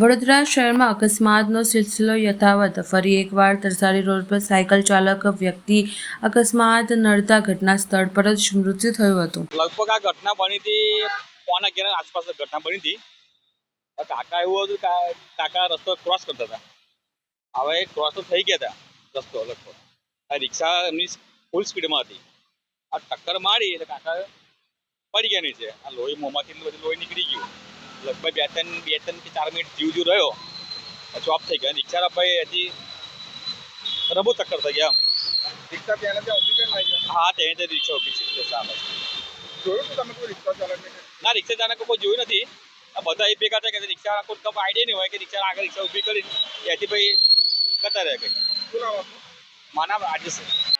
વડોદરા શહેરમાં અકસ્માતનો સિલસિલો યથાવત. ફરી એકવાર તરસારી રોડ પર સાયકલ ચાલક વ્યક્તિ અકસ્માત નડતા ઘટના સ્થળ પર જ મૃત્યુ થયું હતું. લગભગ આ ઘટના બની હતી, પોણા અગિયાર આસપાસ ઘટના બની હતી. કાકા એવું હતું કાકા રસ્તો ક્રોસ કરતા હતા. હવે ક્રોસ તો થઈ ગયા હતા, રસ્તો લગભગ. આ રિક્ષા એમની ફૂલ સ્પીડમાં હતી. આ ટક્કર મારી એટલે કાકા પડી ગયા નીચે. આ લોહી મોંમાંથી એટલું બધું લોહી નીકળી ગયું. લગભગ બે ત્રણ બે ત્રણ કે ચાર મિનિટ જીવ જીવ રહ્યો. જોબ થઈ ગયા. રિક્ષા ભાઈ હજી રબો ચક્કર થઈ ગયા રિક્ષા ત્યાં ત્યાં નાખી હા ત્યાં જ રિક્ષા ઊભી છે. સામે. જોયું તું તમે કોઈ રિક્ષા ચાલકને ના રિક્ષા ચાલક કોઈ જોયું નથી. આ બધા એ ભેગા થાય કે રિક્ષા કોઈ કપ આઈડિયા નહીં હોય કે રિક્ષા આગળ રિક્ષા ઊભી કરી. ત્યાંથી ભાઈ કરતા રહે કંઈ મારા નામ છે.